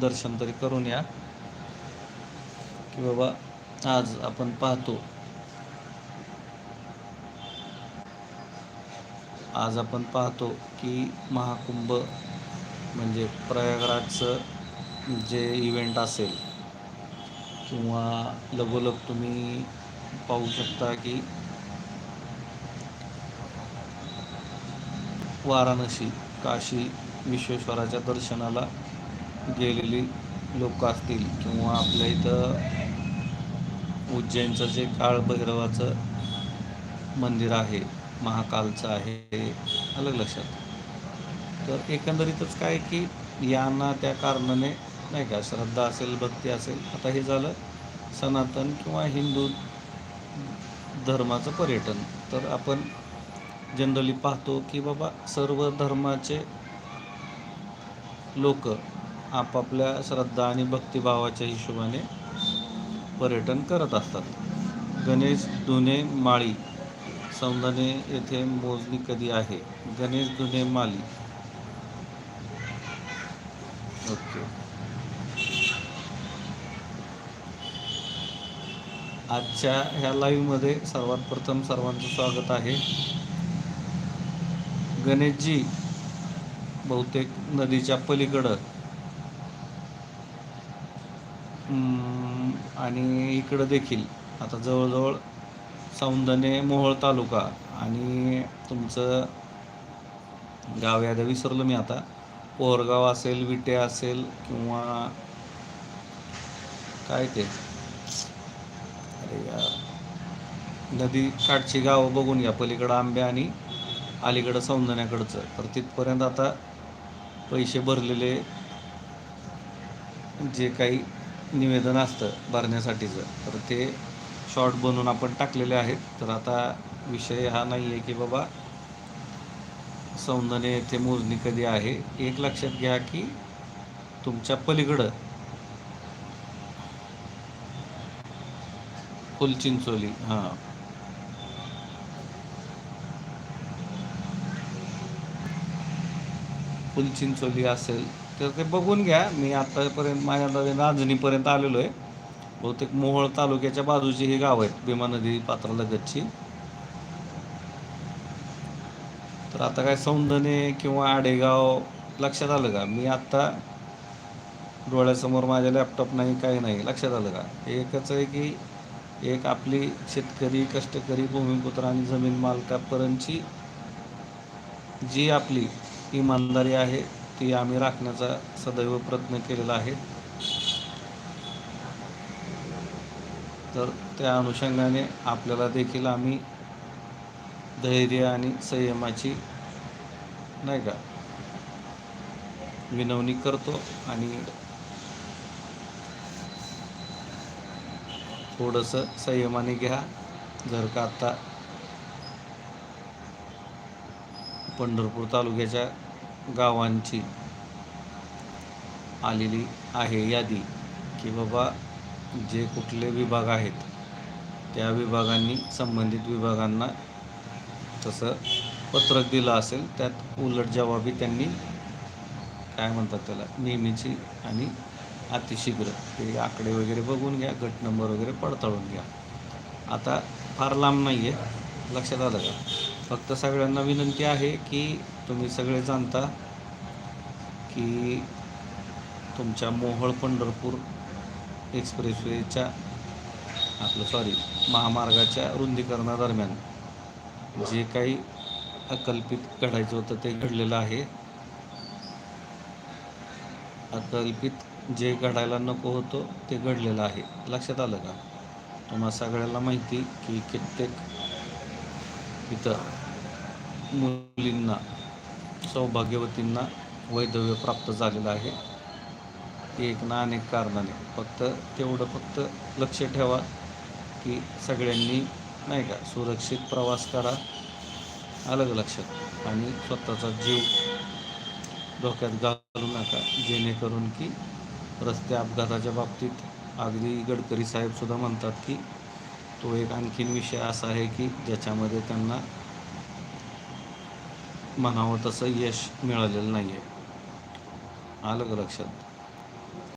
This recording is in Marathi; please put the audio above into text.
दर्शन तरी करून या. की बाबा आज आपण पाहतो. आज आपण पाहतो की महाकुंभ म्हणजे प्रयागराजचं जे इव्हेंट असेल किंवा लगोलग तुम्ही पाहू शकता की वाराणसी काशी विश्वेश्वराच्या दर्शनाला गेलेली लोक असतील किंवा आपल्या इथं उज्जैनचं जे काळभैरवाचं मंदिर आहे महाकालचं आहे अलग लक्षात. तर एकंदरीतच काय की यांना त्या कारणाने नाही का श्रद्धा असेल भक्ती असेल आता हे झालं सनातन किंवा हिंदू धर्माचं पर्यटन. तर आपण जनरली पाहतो की बाबा सर्व धर्माचे लोक आपापल्या श्रद्धा आणि भक्तिभावाच्या हिशोबाने पर्यटन करत असतात. गणेश दुने माळी सौंदने येथे मोजणी कधी आहे? गणेश दुने माली ओके. आजच्या ह्या लाईव्हमध्ये सर्वात प्रथम सर्वांचं स्वागत आहे. गणेशजी बहुतेक नदीच्या पलीकडं आणि इकडं देखील. आता जवळजवळ सौंदने मोहोळ तालुका आणि तुमचं गाव याद्या विसरलो मी आता. पोहरगाव असेल विटे असेल किंवा काय ते? अरे यार. नदी काठची गावं बघून घ्या पलीकडं आंबे आणि अलीकडं सौंदण्याकडचं तर तिथपर्यंत आता पैसे भरलेले जे काही निवेदन असतं भरण्यासाठीचं. तर ते शॉर्ट बनवून आपण टाकलेले आहेत. तर आता विषय हा नाही आहे की बाबा सौंदर्य येथे मोजणी कधी आहे. एक लक्षात घ्या की तुमच्या पलीकडं फुलचिंचोली हां. फुलचिंचोली असेल तर ते बघून घ्या. मी आत्तापर्यंत माझ्या रांजणीपर्यंत आलेलो आहे. बहुतेक मोहोळ तालुक्याच्या बाजूची ही गाव आहेत भीमा नदी पात्रालगतची तर आता काय सौंदने किंवा आडेगाव लक्षात आलं का? मी आत्ता डोळ्यासमोर माझ्या लॅपटॉप नाही काही नाही लक्षात आलं का? एकच आहे की एक आपली शेतकरी कष्टकरी भूमिपुत्र आणि जमीन मालकापर्यंतची जी आपली इमानदारी आहे ती आम्ही राखण्याचा सदैव प्रयत्न केलेला आहे. तर त्या अनुषंगाने आपल्याला देखील आम्ही धैर्य आणि संयमाची नाही का विनवणी करतो आणि थोडंसं संयमाने घ्या. जर का आत्ता पंढरपूर तालुक्याच्या गावांची आलेली आहे यादी की बाबा जे कुठले विभाग आहेत त्या विभागांनी संबंधित विभागांना तसं पत्रक दिलं असेल त्यात उलट जबाबी त्यांनी काय म्हणतात त्याला नेहमीची आणि अतिशीघ्र ते आकडे वगैरे बघून घ्या गट नंबर वगैरे पडताळून घ्या. आता फार लांब नाही आहे लक्षात आलं का? फक्त सगळ्यांना विनंती आहे की तुम्ही सगळे जाणता की तुमच्या मोहळ पंढरपूर एक्सप्रेसवेच्या आपलं सॉरी महामार्गाच्या रुंदीकरणादरम्यान जे काही अकल्पित घडायचं होतं ते घडलेलं आहे. अकल्पित जे घडायला नको होतं ते घडलेलं आहे. लक्षात आलं का? तुम्हा सगळ्याला माहिती की कित्येक इथं मुलींना सौभाग्यवतींना वैधव्य प्राप्त झालेलं आहे. एक ना अनेक कारणाने. फक्त तेवढं फक्त लक्ष ठेवा की सगळ्यांनी नाही का सुरक्षित प्रवास करा. अलग लक्षात. आणि स्वतःचा जीव धोक्यात घालू नका. जेणेकरून की रस्ते अपघाताच्या बाबतीत अगदी गडकरी साहेबसुद्धा म्हणतात की तो एक आणखीन विषय असा आहे की ज्याच्यामध्ये त्यांना म्हणावं तसं यश मिळालेलं नाही आहे आलं का लक्षात?